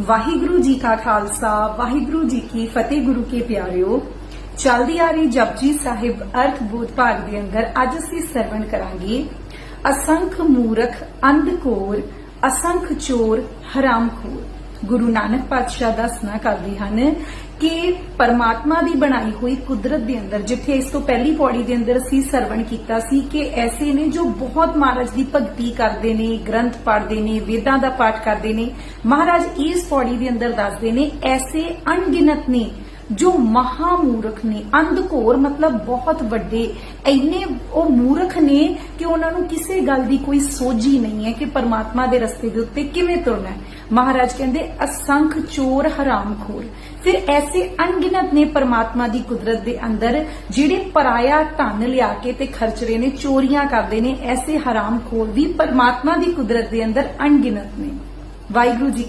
ਵਾਹਿਗੁਰੂ ਜੀ ਕਾ ਖਾਲਸਾ, ਵਾਹਿਗੁਰੂ ਜੀ ਕੀ ਫਤਿਹ ਗੁਰੂ ਕੇ ਪਿਆਰਿਓ। ਚਲਦੀ ਆ ਰਹੀ ਜਪਜੀ ਸਾਹਿਬ ਅਰਥ ਬੋਧ ਭਾਗ ਦੇ ਅੰਦਰ ਅੱਜ ਅਸੀਂ ਸਰਵਣ ਕਰਾਂਗੇ। ਅਸੰਖ ਮੂਰਖ, ਅੰਧਕੋਰ, ਅਸੰਖ ਚੋਰ, ਹਰਾਮਖੋਰ। ਗੁਰੂ ਨਾਨਕ ਪਾਤਸ਼ਾਹ ਦਾ ਦੱਸਣਾ ਕਰਦੇ ਹਨ ਕਿ ਪਰਮਾਤਮਾ ਦੀ ਬਣਾਈ ਹੋਈ ਕੁਦਰਤ ਦੇ ਅੰਦਰ, ਜਿੱਥੇ ਇਸ ਤੋਂ ਪਹਿਲੀ ਪੌੜੀ ਦੇ ਅੰਦਰ ਅਸੀਂ ਸਰਵਣ ਕੀਤਾ ਸੀ ਕਿ ਐਸੇ ਨੇ ਜੋ ਬਹੁਤ ਮਹਾਰਾਜ ਦੀ ਭਗਤੀ ਕਰਦੇ ਨੇ, ਗ੍ਰੰਥ ਪੜ੍ਹਦੇ ਨੇ, ਵੇਦਾਂ ਦਾ ਪਾਠ ਕਰਦੇ ਨੇ, ਮਹਾਰਾਜ ਇਸ ਪੌੜੀ ਦੇ ਅੰਦਰ ਦੱਸਦੇ ਨੇ, ਐਸੇ ਅਣਗਿਣਤ ਨੇ ਜੋ ਮਹਾ ਮੂਰਖ ਨੇ, ਅੰਧਕੋਰ ਮਤਲਬ ਬਹੁਤ ਵੱਡੇ, ਇੰਨੇ ਉਹ ਮੂਰਖ ਨੇ ਕਿ ਉਹਨਾਂ ਨੂੰ ਕਿਸੇ ਗੱਲ ਦੀ ਕੋਈ ਸੋਝੀ ਨਹੀਂ ਹੈ ਕਿ ਪਰਮਾਤਮਾ ਦੇ ਰਸਤੇ ਦੇ ਉੱਤੇ ਕਿਵੇਂ ਤੁਰਨਾ ਹੈ। ਮਹਾਰਾਜ ਕਹਿੰਦੇ, ਅਸੰਖ ਚੋਰ ਹਰਾਮਖੋਰ ਫਿਰ ਐਸੇ ਅਣਗਿਣਤ ਨੇ ਪਰਮਾਤਮਾ ਦੀ ਕੁਦਰਤ ਦੇ ਅੰਦਰ, ਜਿਹੜੇ ਪਰਾਇਆ ਧਨ ਲਿਆ ਕੇ ਤੇ ਖਰਚ ਰਹੇ ਨੇ, ਚੋਰੀਆਂ ਕਰਦੇ ਨੇ, ਐਸੇ ਹਰਾਮਖੋਰ ਵੀ ਪਰਮਾਤਮਾ ਦੀ ਕੁਦਰਤ ਦੇ ਅੰਦਰ ਅਣਗਿਣਤ ਨੇ। ਵਾਹਿਗੁਰੂ ਜੀ